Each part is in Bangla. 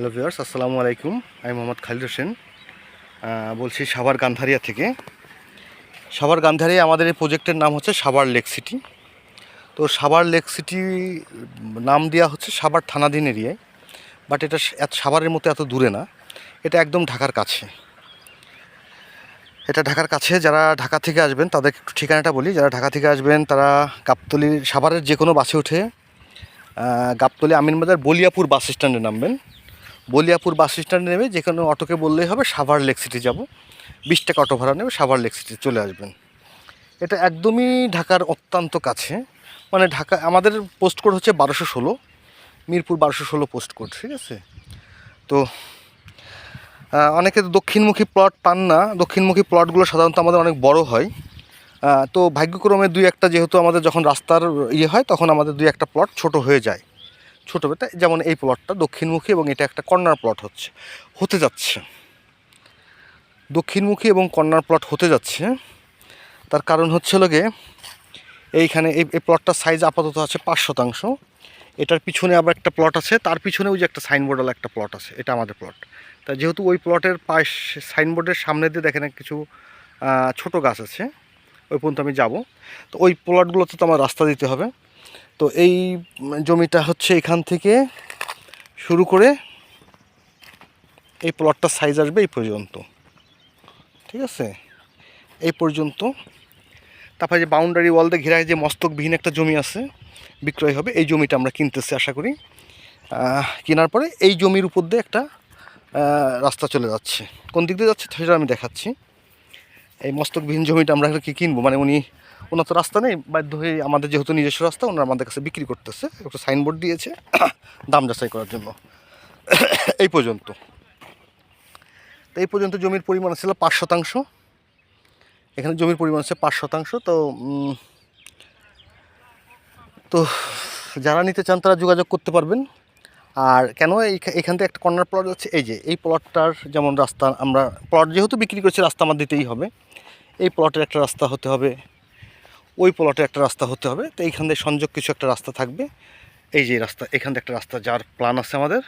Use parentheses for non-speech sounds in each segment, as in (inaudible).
হ্যালো ভিউয়ার্স, আসসালামু আলাইকুম। আমি মোহাম্মদ খালিদ হোসেন। বলছি সাভার গান্ধারিয়া থেকে। সাভার গান্ধারিয়া আমাদের এই প্রজেক্টের নাম হচ্ছে সাভার লেক সিটি। তো সাভার লেক সিটি নাম দেওয়া হচ্ছে সাভার থানাধীন এরিয়ায়। বাট এটা সাভারের মতো এত দূরে না। এটা একদম ঢাকার কাছে। এটা ঢাকার কাছে। যারা ঢাকা থেকে আসবেন তাদের একটু ঠিকানাটা বলি। যারা ঢাকা থেকে আসবেন, তারা গাবতলি, সাভারের যে কোনো বাসে উঠে গাবতলি আমিনবাজার বলিয়াপুর বাস স্ট্যান্ডে নামবেন। বলিয়াপুর বাস স্ট্যান্ডে নেমে যেখানে অটোকে বললেই হবে, সাভার লেক সিটি যাব। বিশ টাকা অটো ভাড়া নেবে, সাভার লেক সিটি চলে আসবেন। এটা একদমই ঢাকার অত্যন্ত কাছে। মানে ঢাকা, আমাদের পোস্ট কোড হচ্ছে বারোশো ষোলো, মিরপুর বারোশো ষোলো পোস্ট কোড, ঠিক আছে? তো অনেকে দক্ষিণমুখী প্লট পান না। দক্ষিণমুখী প্লটগুলো সাধারণত আমাদের অনেক বড় হয়। তো ভাগ্যক্রমে দুই একটা যেহেতু আমাদের যখন রাস্তার ইয়ে হয়, তখন আমাদের দুই একটা প্লট ছোট হয়ে যায়। ছোটো বেটা যেমন এই প্লটটা দক্ষিণমুখী এবং এটা একটা কর্নার প্লট হচ্ছে, হতে যাচ্ছে। দক্ষিণমুখী এবং কর্নার প্লট হতে যাচ্ছে, তার কারণ হচ্ছে লগে এইখানে এই এই প্লটটার সাইজ আপাতত আছে পাঁচ শতাংশ। এটার পিছনে আবার একটা প্লট আছে, তার পিছনে ওই যে একটা সাইনবোর্ডওয়ালা একটা প্লট আছে, এটা আমাদের প্লট তা যেহেতু ওই প্লটের পাশ সাইনবোর্ডের সামনে দিয়ে দেখেন কিছু ছোট গাছ আছে, ওই পর্যন্ত আমি যাব। তো ওই প্লটগুলোতে তো আমার রাস্তা দিতে হবে। তো এই জমিটা হচ্ছে এখান থেকে শুরু করে এই প্লটটার সাইজ আসবে এই পর্যন্ত। ঠিক আছে? এই পর্যন্ত। তারপরে যে বাউন্ডারি ওয়াল দিয়ে ঘেরা যে মস্তকবিহীন একটা জমি আছে, বিক্রয় হবে, এই জমিটা আমরা কিনতেছি আশা করি। কেনার পরে এই জমির উপর দিয়ে একটা রাস্তা চলে যাচ্ছে। কোন দিক দিয়ে যাচ্ছে সেটা আমি দেখাচ্ছি। এই মস্তকবিহীন জমিটা আমরা কি কিনবো? মানে উনি ওনার তো রাস্তা নেই, বাধ্য হয়ে আমাদের যেহেতু নিজস্ব রাস্তা, ওনারা আমাদের কাছে বিক্রি করতেছে, একটা সাইনবোর্ড দিয়েছে (coughs) দাম যাচাই করার জন্য। (coughs) এই পর্যন্ত। তো এই পর্যন্ত জমির পরিমাণ ছিল পাঁচ শতাংশ। এখানে জমির পরিমাণ আছে পাঁচ শতাংশ, তো তো যারা নিতে চান তারা যোগাযোগ করতে পারবেন। আর কেন এখান থেকে একটা কর্নার প্লট হচ্ছে এই যে, এই প্লটটার যেমন রাস্তা আমরা প্লট যেহেতু বিক্রি করছি, রাস্তা আমার দিতেই হবে। এই প্লটের একটা রাস্তা হতে হবে ওই প্লটে একটা রাস্তা হতে হবে। তো এইখান দিয়ে সংযোগ কিছু একটা রাস্তা থাকবে। এই যে রাস্তা, এখান থেকে একটা রাস্তা, যার প্ল্যান আছে আমাদের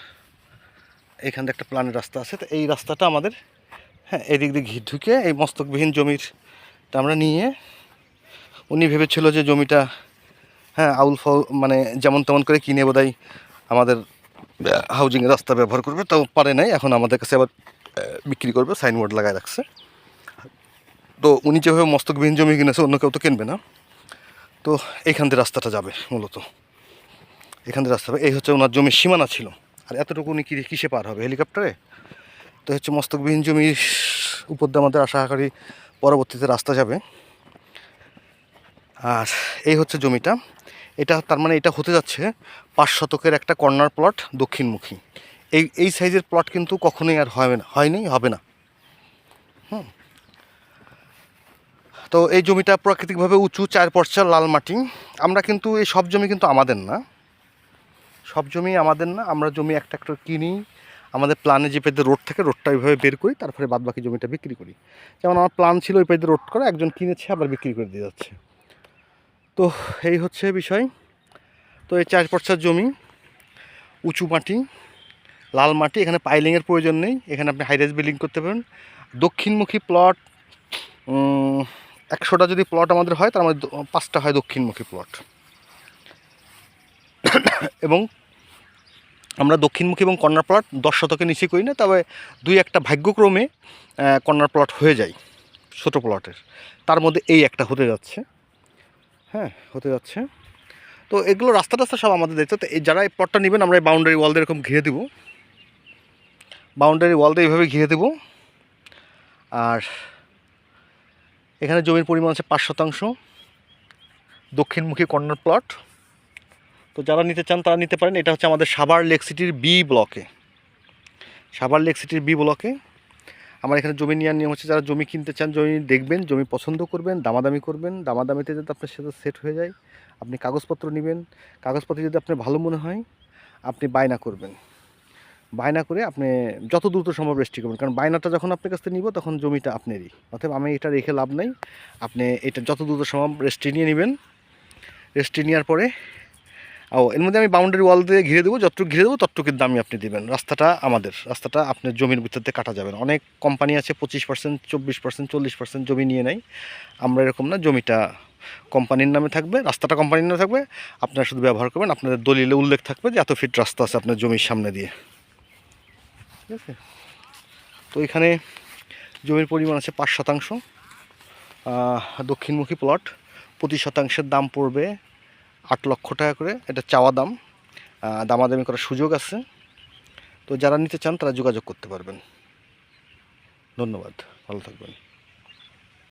এখান থেকে একটা প্ল্যানের রাস্তা আছে। তো এই রাস্তাটা আমাদের হ্যাঁ এদিক দিয়ে ঘি ঢুকে এই মস্তকবিহীন জমির আমরা নিয়ে, উনি ভেবেছিল যে জমিটা হ্যাঁ আউল ফাউল মানে যেমন তেমন করে কিনে বোধহয় আমাদের হাউজিংয়ের রাস্তা ব্যবহার করবে। তাও পারে নাই, এখন আমাদের কাছে আবার বিক্রি করবে সাইনবোর্ড লাগায় রাখছে। তো উনি যেভাবে মস্তকবিহীন জমি কিনেছে, অন্য কেউ তো কিনবে না। তো এইখান দিয়ে রাস্তাটা যাবে মূলত। এখান দিয়ে রাস্তা এই হচ্ছে ওনার জমির সীমানা ছিল। আর এতটুকু উনি কিসে পার হবে? হেলিকপ্টারে? তো হচ্ছে মস্তকবিহীন জমির উপর দিয়ে আমাদের আশা করি পরবর্তীতে রাস্তা যাবে। আর এই হচ্ছে জমিটা। এটা তার মানে এটা হতে যাচ্ছে পাঁচ শতকের একটা কর্নার প্লট দক্ষিণমুখী। এই এই সাইজের প্লট কিন্তু কখনোই আর হয় না হয়নি হবে না। হুম। তো এই জমিটা প্রাকৃতিকভাবে উঁচু চার পর্চা লাল মাটি। আমরা কিন্তু এই সব জমি কিন্তু আমাদের না। সব জমি আমাদের না। আমরা জমি একটা একটা কিনি। আমাদের প্ল্যানে যে পেতে রোড থাকে, রোডটা ওইভাবে বের করি, তারপরে বাদ বাকি জমিটা বিক্রি করি। যেমন আমার প্ল্যান ছিল ওই পেতে রোড করা, একজন কিনেছে, আবার বিক্রি করে দিয়ে যাচ্ছে। তো এই হচ্ছে বিষয়। তো এই চার পর্চার জমি, উঁচু মাটি, লাল মাটি, এখানে পাইলিংয়ের প্রয়োজন নেই। এখানে আপনি হাইরাইজ বিল্ডিং করতে পারেন। দক্ষিণমুখী প্লট একশোটা যদি প্লট আমাদের হয়, তার মধ্যে পাঁচটা হয় দক্ষিণমুখী প্লট এবং আমরা দক্ষিণমুখী এবং কর্নার প্লট দশ শতকের নিচে করি না, তবে দুই একটা ভাগ্যক্রমে কর্নার প্লট হয়ে যায় ছোটো প্লটের তার মধ্যে এই একটা হতে যাচ্ছে। হ্যাঁ হতে যাচ্ছে। তো এগুলো রাস্তা টাস্তা সব আমাদের দায়িত্ব তো এই যারা এই প্লটটা নেবেন, আমরা এই বাউন্ডারি ওয়াল দিয়ে এরকম ঘিরে দেবো। বাউন্ডারি ওয়াল দিয়ে এইভাবে ঘিরে দেবো। আর এখানে জমির পরিমাণ আছে পাঁচ শতাংশ। দক্ষিণমুখী কর্নার প্লট। তো যারা নিতে চান তারা নিতে পারেন। এটা হচ্ছে আমাদের সাভার লেক সিটির বি ব্লকে। সাভার লেক সিটির বি ব্লকে। আমার এখানে জমি নেওয়ার নিয়ম হচ্ছে, যারা জমি কিনতে চান, জমি দেখবেন, জমি পছন্দ করবেন, দামাদামি করবেন, দামাদামিতে যদি আপনার সাথে সেট হয়ে যায়, আপনি কাগজপত্র নেবেন। কাগজপত্র যদি আপনার ভালো মনে হয়, আপনি বায়না করবেন। বায়না করে আপনি যত দ্রুত সম্ভব রেজিস্ট্রি করবেন। কারণ বায়নাটা যখন আপনার কাছ থেকে নিব, তখন জমিটা আপনারই। অতএব আমি এটা রেখে লাভ নাই। আপনি এটা যত দ্রুত সম্ভব রেজিস্ট্রি নিয়ে নেবেন। রেজিস্ট্রি নেওয়ার পরে, ও, এর মধ্যে আমি বাউন্ডারি ওয়াল দিয়ে ঘিরে দেবো। যতটুকু ঘিরে দেবো, ততটুকুর দামই আপনি দেবেন। রাস্তাটা আমাদের। রাস্তাটা আপনার জমির ভিতর দিয়ে কাটা যাবে না। অনেক কোম্পানি আছে, পঁচিশ পার্সেন্ট চব্বিশ পার্সেন্ট চল্লিশ পার্সেন্ট জমি নিয়ে নেয়। আমরা এরকম না, জমিটা কোম্পানির নামে থাকবে, রাস্তাটা কোম্পানির নামে থাকবে। আপনারা শুধু ব্যবহার করবেন। আপনাদের দলিলে উল্লেখ থাকবে যে, এত ফিট রাস্তা আছে আপনার জমির সামনে দিয়ে। ঠিক আছে। তো এখানে জমির পরিমাণ আছে পাঁচ শতাংশ। দক্ষিণমুখী প্লট প্রতি শতাংশের দাম পড়বে আট লক্ষ টাকা করে। এটা চাওয়া দাম। দামাদামি করার সুযোগ আছে। তো যারা নিতে চান তারা যোগাযোগ করতে পারবেন। ধন্যবাদ। ভালো থাকবেন।